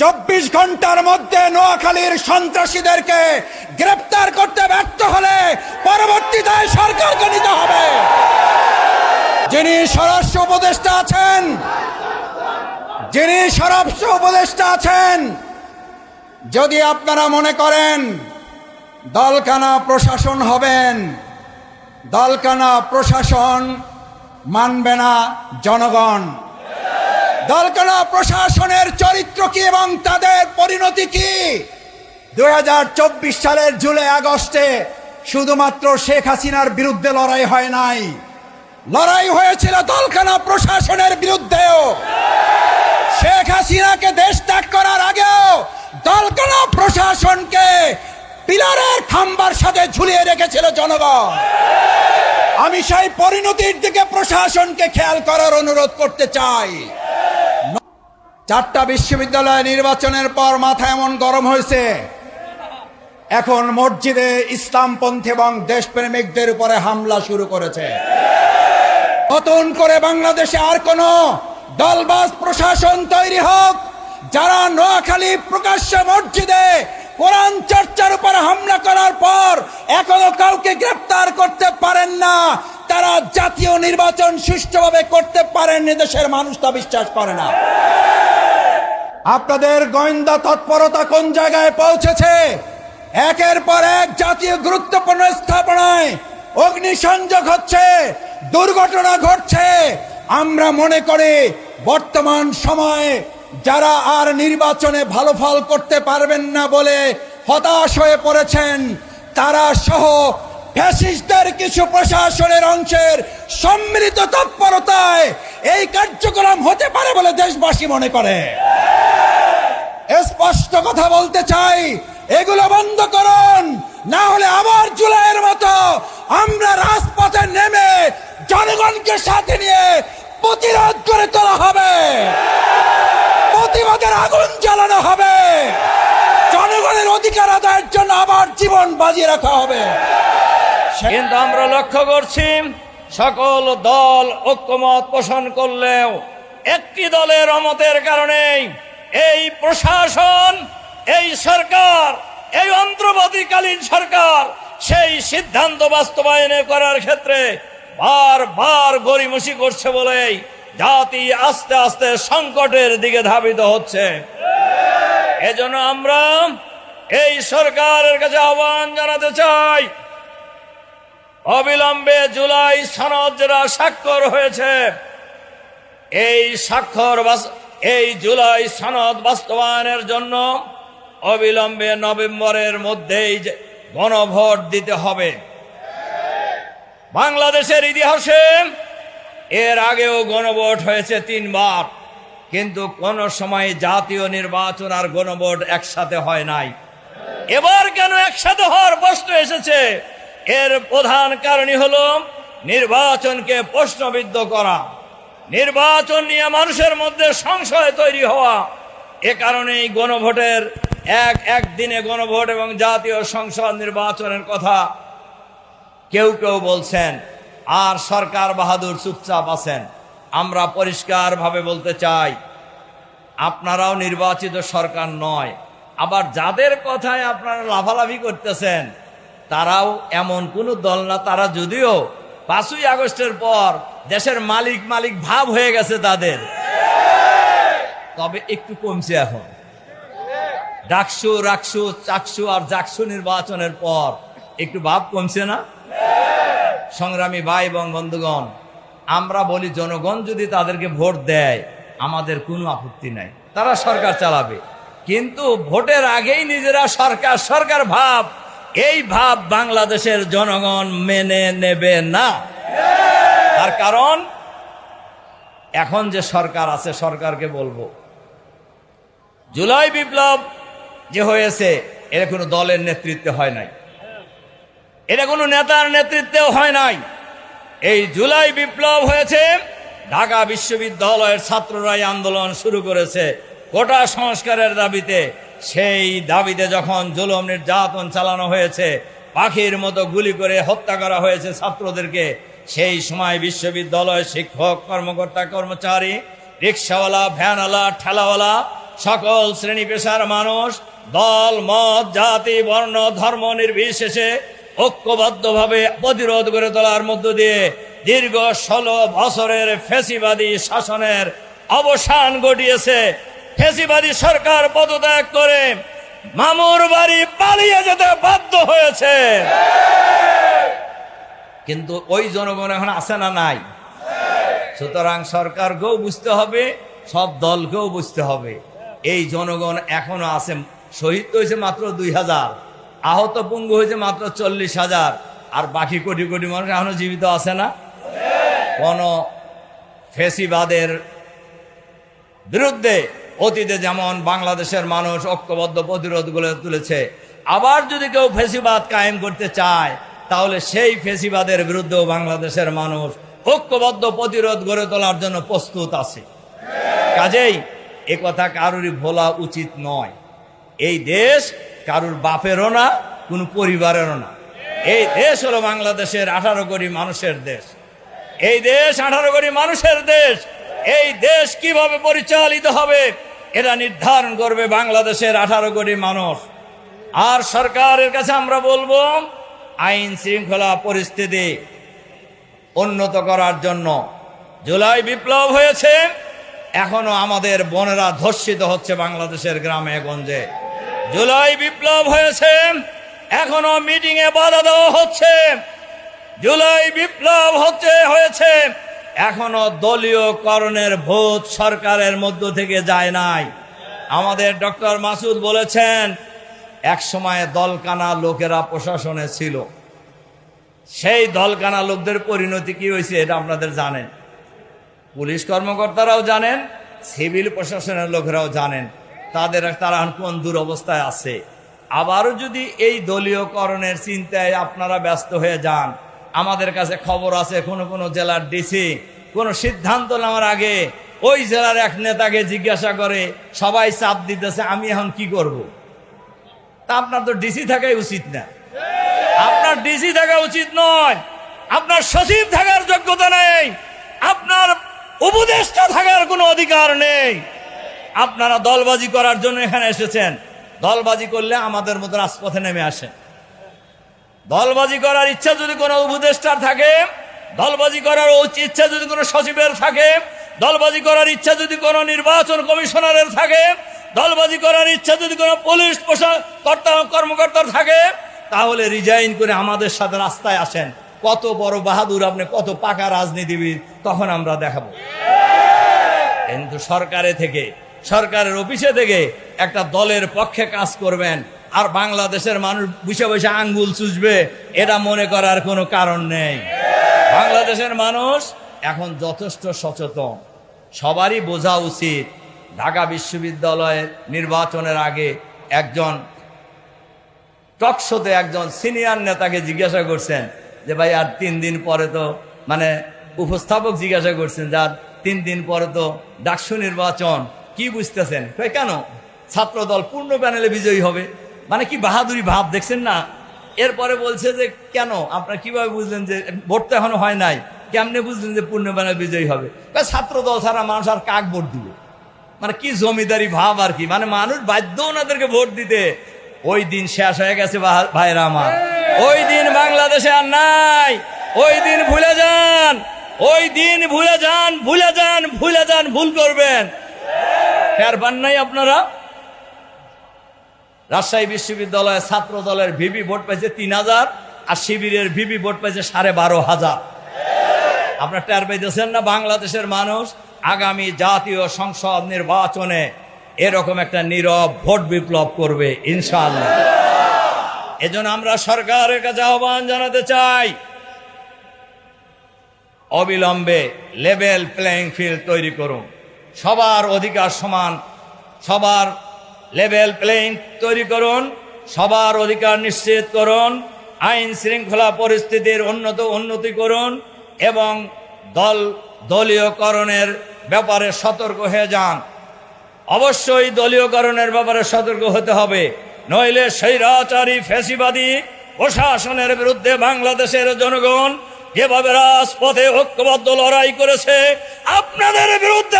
চব্বিশ ঘণ্টার মধ্যে নোয়াখালীর সন্ত্রাসীদেরকে গ্রেপ্তার করতে ব্যর্থ হলে পরবর্তী দায় সরকারকে নিতে হবে। যিনি স্বরাষ্ট্র উপদেষ্টা আছেন, যিনি স্বরাষ্ট্র উপদেষ্টা আছেন, যদি আপনারা মনে করেন দলকানা প্রশাসন হবেন, দলকানা প্রশাসন মানবে না জনগণ। দলকানা প্রশাসনের চরিত্র কি এবং তাদের পরিণতি কি? দু হাজার চব্বিশ সালের জুলাই আগস্টে শুধুমাত্র শেখ হাসিনার বিরুদ্ধে লড়াই হয় নাই। লড়াই হয়েছিল দলকানা প্রশাসনের বিরুদ্ধেও। শেখ হাসিনাকে দেশ ত্যাগ করার আগেও দলকানা প্রশাসনকে পিলারের খাম্বার সাথে ঝুলিয়ে রেখেছিল জনগণ। আমি সেই পরিণতির দিকে প্রশাসনকে খেয়াল করার অনুরোধ করতে চাই। চারটা বিশ্ববিদ্যালয় নির্বাচনের পর মাথা এমন গরম হয়েছে। এখন মসজিদে ইসলামপন্থী এবং দেশপ্রেমিকদের উপরে হামলা শুরু করেছে। নতুন করে বাংলাদেশে আর কোন দলবাজ প্রশাসন তৈরি হোক, যারা নোয়াখালী প্রকাশ্য মসজিদে কোরআন চর্চার উপর হামলা করার পর এখনও কাউকে গ্রেপ্তার করতে পারেন না, তারা জাতীয় নির্বাচন সুষ্ঠুভাবে করতে পারেন দেশের মানুষ তা বিশ্বাস করে না। আপনাদের গোয়েন্দা তৎপরতা কোন জায়গায় পৌঁছেছে? একের পর এক জাতীয় গুরুত্বপূর্ণ স্থাপনায় অগ্নিসংযোগ হচ্ছে, দুর্ঘটনা ঘটছে। আমরা মনে করি, বর্তমান সময়ে যারা আর নির্বাচনে ভালো ফল করতে পারবেন না বলে হতাশ হয়ে পড়েছেন, তারা সহ ফ্যাসিস্টদের কিছু প্রশাসনের অংশের সম্মিলিত তৎপরতায় এই কার্যক্রম হতে পারে বলে দেশবাসী মনে করে। স্পষ্ট কথা বলতে চাই, এগুলো বন্ধ করুন। না হলে আবার জুলাইয়ের মতো আমরা রাজপথে নেমে জনগণকে সাথে নিয়ে প্রতিরোধ করে তোলা হবে। প্রতিবাদের আগুন জ্বালানো হবে। জনগণের অধিকার আদায়ের জন্য আবার জীবন বাজিয়ে রাখা হবে। কিন্তু আমরা লক্ষ্য করছি, সকল দল ঐক্যমত পোষণ করলেও একটি দলের অমতের কারণে এই প্রশাসন, এই সরকার, এই অন্তর্বর্তীকালীন সরকার, সেই সিদ্ধান্ত বাস্তবায়নে করার ক্ষেত্রে বারবার গরিমসি করছে বলেই জাতি আস্তে আস্তে সংকটের দিকে ধাবিত হচ্ছে। এজন্য আমরা এই সরকারের কাছে আহ্বান জানাতে চাই। অবিলম্বে জুলাই সনদ যেটা স্বাক্ষর হয়েছে, এই স্বাক্ষর এই জুলাই সনদ বাস্তবায়নের জন্য অবিলম্বে নভেম্বরের মধ্যেই গণভোট দিতে হবে। বাংলাদেশের ইতিহাসে এর আগেও গণভোট হয়েছে তিনবার, কিন্তু কোন সময় জাতীয় নির্বাচন আর গণভোট একসাথে হয় নাই। এবার কেন একসাথে হওয়ার প্রশ্ন এসেছে? এর প্রধান কারণই হলো নির্বাচনকে প্রশ্নবিদ্ধ করা। নির্বাচন নিয়ে মানুষের মধ্যে সংশয় তৈরি হওয়া, এ কারণেই গণভোটের এক এক দিনে গণভোট এবং জাতীয় সংসদ নির্বাচনের কথা কেউ কেউ বলছেন, আর সরকার বাহাদুর চুপচাপ আছেন। আমরা পরিষ্কারভাবে বলতে চাই, আপনারাও নির্বাচিত সরকার নয়, আবার যাদের কথায় আপনারা লাভালাভি করতেছেন, তারাও এমন কোনো দল না, তারা যদিও পাঁচই আগস্টের পর দেশের মালিক মালিক ভাব হয়ে গেছে তাদের। তবে একটু কমছে এখন। ডাকসু, রাকসু, চাকসু আর জাকসু নির্বাচনের পর একটু ভাব কমছে না? সংগ্রামী ভাই এবং বন্ধুগণ, আমরা বলি জনগণ যদি তাদেরকে ভোট দেয়, আমাদের কোনো আপত্তি নাই। তারা সরকার চালাবে। কিন্তু ভোটের আগেই নিজেরা সরকার সরকার ভাব। এই ভাব বাংলাদেশের জনগণ মেনে নেবে না। তার কারণ, এখন যে সরকার আছে, সরকারকে বলব, জুলাই বিপ্লব যে হয়েছে, এর কোনো দলের নেতৃত্বে হয় নাই। এটা কোনো নেতার নেতৃত্বেও হয় নাই। এই জুলাই বিপ্লব হয়েছে, ঢাকা বিশ্ববিদ্যালয়ের ছাত্ররাই আন্দোলন শুরু করেছে। কোটা সংস্কারের দাবিতে, সেই দাবিতে যখন জুলুম নির্যাতন চালানো হয়েছে, পাখির মতো গুলি করে হত্যা করা হয়েছে ছাত্রদেরকে সেই সময় বিশ্ববিদ্যালয় শিক্ষক, কর্মকর্তা, কর্মচারী, রিক্সাওয়ালা, ভ্যানওয়ালা, ঠেলাওয়ালা, সকল শ্রেণি পেশার মানুষ, দল, মত, জাতি, বর্ণ, ধর্ম নির্বিশেষে ঐক্যবদ্ধভাবে প্রতিরোধ করে তোলার মধ্য দিয়ে দীর্ঘ ষোলো বছরের ফেসিবাদী শাসনের অবসান ঘটিয়েছে। ফেসিবাদী সরকার পদত্যাগ করে মামুর বাড়ি পালিয়ে যেতে বাধ্য হয়েছে। কিন্তু ওই জনগণ এখন আছে না নাই? সুতরাং সরকারকেও বুঝতে হবে, সব দলকেও বুঝতে হবে। এই জনগণ এখনও আছে, শহীদ হয়েছে মাত্র দুই হাজার, আহত পুঙ্গু হয়েছে মাত্র চল্লিশ হাজার, আর বাকি কোটি কোটি মানুষ এখনও জীবিত আছে না? কোন ফেসিবাদের বিরুদ্ধে অতীতে যেমন বাংলাদেশের মানুষ ঐক্যবদ্ধ প্রতিরোধ গড়ে তুলেছে, আবার যদি কেউ ফেসিবাদ কায়েম করতে চায় তাহলে সেই ফেসিবাদের বিরুদ্ধেও বাংলাদেশের মানুষ ঐক্যবদ্ধ প্রতিরোধ গড়ে তোলার জন্য প্রস্তুত আছে। কাজেই এ কথা কারোরই ভোলা উচিত নয়। এই দেশ কারুর বাপেরও না, কোনো পরিবারেরও না। এই দেশ হলো বাংলাদেশের আঠারো কোটি মানুষের দেশ। এই দেশ আঠারো কোটি মানুষের দেশ। এই দেশ কীভাবে পরিচালিত হবে, এটা নির্ধারণ করবে বাংলাদেশের আঠারো কোটি মানুষ। আর সরকারের কাছে আমরা বলব আইন শৃঙ্খলা পরিস্থিতি উন্নত করার জন্য জুলাই বিপ্লব হয়েছে। এখনও আমাদের বোনেরা ধর্ষিত হচ্ছে বাংলাদেশের গ্রামে গঞ্জে। জুলাই বিপ্লব হয়েছে, এখনও মিটিং এ বাধা দেওয়া হচ্ছে। জুলাই বিপ্লব হচ্ছে, হয়েছে, এখনও দলীয় করণের ভোট সরকারের মধ্য থেকে যায় নাই। আমাদের ডক্টর মাসুদ বলেছেন এক সময় দলকানা লোকেরা প্রশাসনে ছিল। সেই দলকানা লোকদের পরিণতি কি হয়েছে এটা আপনাদের জানেন। পুলিশ কর্মকর্তারাও জানেন, সিভিল প্রশাসনের লোকেরাও জানেন। তাদের তারা কোন দুরবস্থায় আছে। আবারও যদি এই দলীয়করণের চিন্তায় আপনারা ব্যস্ত হয়ে যান, আমাদের কাছে খবর আছে কোনো কোনো জেলার ডিসি, কোনো সিদ্ধান্ত নেওয়ার আগে ওই জেলার এক নেতাকে জিজ্ঞাসা করে, সবাই চাপ দিতেছে, আমি এখন কি করব। তা আপনার তো ডিসি থাকাই উচিত না। আপনার ডিসি থাকা উচিত নয়। আপনার সচিব থাকার যোগ্যতা নেই। আপনার উপদেষ্টা থাকার কোনো অধিকার নেই। আপনারা দলবাজি করার জন্য এখানে এসেছেন। দলবাজি করলে আমাদের মতো রাজপথে নেমে আসেন দলবাজি করার ইচ্ছা যদি কোনো উপদেষ্টার থাকে, দলবাজি করার ইচ্ছা যদি কোনো সচিবের থাকে, দলবাজি করার ইচ্ছা যদি কোনো নির্বাচন কমিশনারের থাকে দলবাজি করার ইচ্ছা যদি কোনো পুলিশ প্রশা- কর্তা কর্মকর্তার থাকে, তাহলে রিজাইন করে আমাদের সাথে রাস্তায় আসেন। কত বড় বাহাদুর আপনি, কত পাকা রাজনীতিবিদ, তখন আমরা দেখাবো। কিন্তু সরকারে থেকে, সরকারের অফিসে থেকে একটা দলের পক্ষে কাজ করবেন, আর বাংলাদেশের মানুষ বসে বসে আঙ্গুল চুষবে, এটা মনে করার কোনো কারণ নেই। বাংলাদেশের মানুষ এখন যথেষ্ট সচেতন। সবারই বোঝা উচিত ঢাকা বিশ্ববিদ্যালয়ের নির্বাচনের আগে একজন টকশোতে একজন সিনিয়র নেতাকে জিজ্ঞাসা করছেন যে ভাই আর তিন দিন পরে তো মানে উপস্থাপক জিজ্ঞাসা করছেন যার তিন দিন পরে তো ডাকসু নির্বাচন কি বুঝতেছেন? কই কেন? ছাত্র দল পূর্ণ প্যানেলে বিজয়ী হবে? মানে কি বাহাদুরি ভাব দেখছেন না? এরপরে বলছে যে কেন? আপনারা কীভাবে বুঝলেন যে ভোট তো এখনও হয় নাই কেমনে বুঝলেন যে পূর্ণ প্যানেল বিজয়ী হবে? কয়, ছাত্র দল ছাড়া মানুষ আর কাক ভোট দিবে? মানে কি জমিদারি ভাব আর কি? মানে মানুষ বাধ্য ওনাদেরকে ভোট দিতে। ওই দিন শেষ হয়ে গেছে ভাইরা আমার। ওই দিন বাংলাদেশে আর নাই। ওই দিন ভুলে যান। ওই দিন ভুলে যান ভুলে যান ভুলে যান, ভুল করবেন। ফের পান নাই আপনারা? রাজশাহী বিশ্ববিদ্যালয়ে ছাত্র দলের ভিপি ভোট পাইছে তিন হাজার, আর শিবিরের ভিপি ভোট পাইছে সাড়ে বারো হাজার। আপনার টের পাইতেছেন না বাংলাদেশের মানুষ? আগামী জাতীয় সংসদ নির্বাচনে এরকম একটা নীরব ভোট বিপ্লব করবে, ইনশাআল্লাহ। এজন্য আমরা সরকারের কাছে আহ্বান জানাতে চাই, অবিলম্বে লেভেল প্লেইং ফিল্ড তৈরি করুন। সবার অধিকার সমান, সবার লেভেল প্লেইং তৈরি করুন, সবার অধিকার নিশ্চিত করুন, আইন শৃঙ্খলা পরিস্থিতির উন্নত উন্নতি করুন এবং দল দলীয়করণের ব্যাপারে সতর্ক হয়ে যান। অবশ্যই দলীয়করণের ব্যাপারে সতর্ক হতে হবে। নইলে স্বৈরাচারী ফেসিবাদী প্রশাসনের বিরুদ্ধে বাংলাদেশের জনগণ যেভাবে রাজপথে ঐক্যবদ্ধ লড়াই করেছে, আপনাদের বিরুদ্ধে